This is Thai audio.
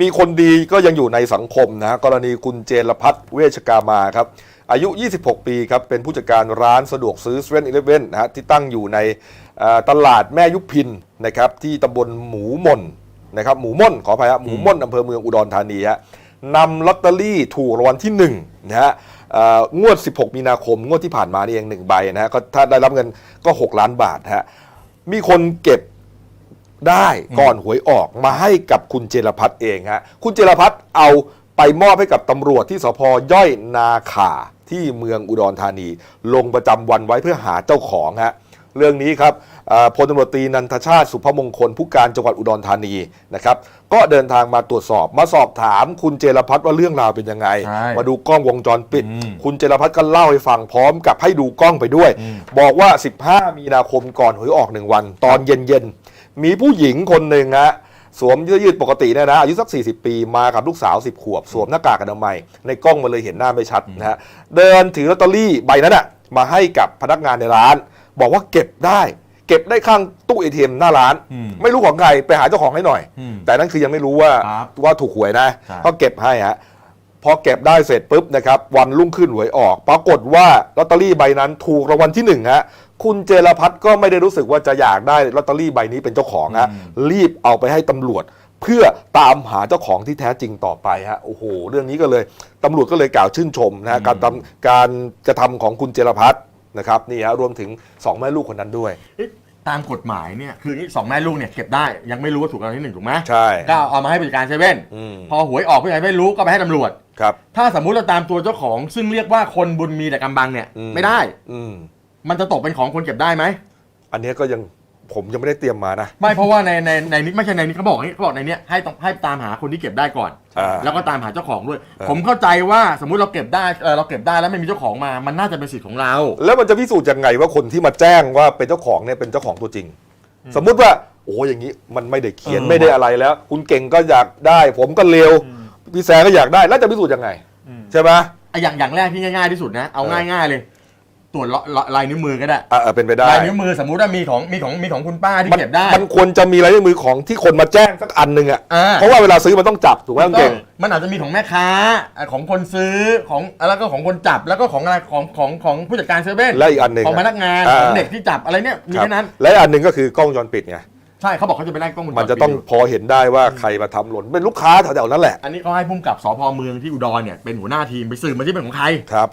มีคนดีก็ยังอยู่ในสังคมนะฮะกรณีคุณเจรพัฒน์เวชกามาครับ อายุ 26 ปีครับ เป็นผู้จัดการร้านสะดวกซื้อเซเว่นอีเลฟเว่นนะฮะที่ตั้งอยู่ในเอ่อตลาดแม่ยุพินนะครับที่ตำบลหมูม่นนะครับหมูม่นขออภัยครับหมูม่นอำเภอเมืองอุดรธานีฮะนำลอตเตอรี่ถูกรางวัลที่1นะฮะเอ่องวด 16 มีนาคม งวดที่ผ่านมานี่เองหนึ่งใบนะฮะก็ถ้าได้รับเงินก็ 6 ล้านบาทฮะ มีคนเก็บ ได้ก่อนหวยออกมาให้กับคุณเจรพัฒน์เองฮะคุณเจรพัฒน์เอาไปมอบให้กับตำรวจที่สพย่อยนาขาที่เมืองอุดรธานี ลงประจำวันไว้เพื่อหาเจ้าของฮะเรื่องนี้ครับเอ่อพลตำรวจตรีนันทชาติสุภมงคลผู้การจังหวัดอุดรธานีนะครับก็เดินทางมาตรวจสอบมาสอบถามคุณเจรพัฒน์ว่าเรื่องราวเป็นยังไง ใช่มาดูกล้องวงจรปิด อืม คุณเจรพัฒน์ก็เล่าให้ฟังพร้อมกับให้ดูกล้องไปด้วยอืมบอกว่า 15 มีนาคมก่อนหวยออกหนึ่งวัน ตอนเย็นๆ มีผู้หญิงคนหนึ่งฮะสวมเสื้อยืดปกติเนี่ยนะอายุสัก 40 ปีมากับลูกสาว 10 ขวบ สวมหน้ากากอนามัย ในกล้องมันเลยเห็นหน้าไม่ชัดนะฮะเดินถือลอตเตอรี่ใบนั้นอะมาให้กับพนักงานในร้าน บอกว่าเก็บได้ เก็บได้ข้างตู้เอทีเอ็มหน้าร้าน อืมไม่รู้ของใครไปหาเจ้าของให้หน่อย อืมแต่นั่นคือยังไม่รู้ว่าครับว่าถูกหวยนะ ใช่ ก็เก็บให้ฮะ พอเก็บได้เสร็จปุ๊บนะครับวันรุ่งขึ้นหวยออก ปรากฏว่าลอตเตอรี่ใบนั้นถูกรางวัลที่หนึ่งฮะคุณเจรพัฒน์ก็ไม่ได้รู้สึกว่าจะอยากได้ลอตเตอรี่ใบนี้เป็นเจ้าของฮะรีบเอาไปให้ตำรวจ เพื่อตามหาเจ้าของที่แท้จริงต่อไปฮะโอ้โหเรื่องนี้ก็เลยตำรวจก็เลยกล่าวชื่นชมนะฮะการทำการกระทำของคุณเจรพัฒน์นะครับนี่ฮะรวมถึงสองแม่ลูกคนนั้นด้วยเอ๊ะ ตามกฎหมายเนี่ยคือนี่สองแม่ลูกเนี่ยเก็บได้ยังไม่รู้ว่าถูกรางวัลที่หนึ่งถูกไหมใช่ ก็เอามาให้บริการเซเว่นอืม พอหวยออกผู้ใหญ่ไม่รู้ก็ไปให้ตำรวจ ครับ ถ้าสมมุติเราตามตัวเจ้าของซึ่งเรียกว่าคนบุญมีแต่กำบังเนี่ยอืม ไม่ได้ อืม มันจะตกเป็นของคนเก็บได้ไหม อันนี้ก็ยัง ผมยังไม่ได้เตรียมมานะ ไม่เพราะว่าในในในนี้ไม่ใช่ในนี้เขาบอกอย่างนี้เขาบอกในเนี้ยให้ต้องให้ตามหาคนที่เก็บได้ก่อน อ่า แล้วก็ตามหาเจ้าของด้วยอ่าผมเข้าใจว่าสมมุติเราเก็บได้เออเราเก็บได้แล้วไม่มีเจ้าของมามันน่าจะเป็นสิทธิ์ของเรา แล้วมันจะพิสูจน์ยังไงว่าคนที่มาแจ้งว่าเป็นเจ้าของเนี่ยเป็นเจ้าของตัวจริง สมมุติว่า โอ้อย่างนี้มันไม่ได้เขียนเออ ไม่ได้อะไรแล้ว คุณเก่งก็อยากได้ ผมก็เลวพี่แซงก็อยากได้แล้วจะพิสูจน์ยังไง ใช่ไหมไอ้อย่างอย่างแรกที่ง่ายๆที่สุดนะเอาเออง่ายๆเลย ตรวจลลายนิ้วมือก็ได้อ่าเออเป็นไปได้ลายนิ้วมือสมมุติว่ามีของมีของมีของคุณป้าที่มันเก็บได้ มันควรจะมีลายนิ้วมือของที่คนมาแจ้งสักอันหนึ่งอะอ่าเพราะว่าเวลาซื้อมันต้องจับถูกไหมคุณเก่งมันอาจจะมีของแม่ค้าอะของคนซื้อของแล้วก็ของคนจับแล้วก็ของอะไรของของของผู้จัดการเซเว่นและอีกอันหนึ่งของพนักงานอ่าของเด็กที่จับอะไรเนี่ยมีครับแค่นั้น และอีกอันหนึ่งก็คือกล้องวงจรปิดไงใช่เขาบอกเขาจะไปไล่กล้องวจรมันจะต้องปิดยู่พอเห็นได้ว่าใครมาทำหล่นเป็นลูกค้าแถวๆนั้นแหละ อันนี้เขาให้พุ่มกับสพเมืองที่อุดรเนี่ยเป็นหัวหน้าทีมไปสืบมาที่เป็นของใครครับ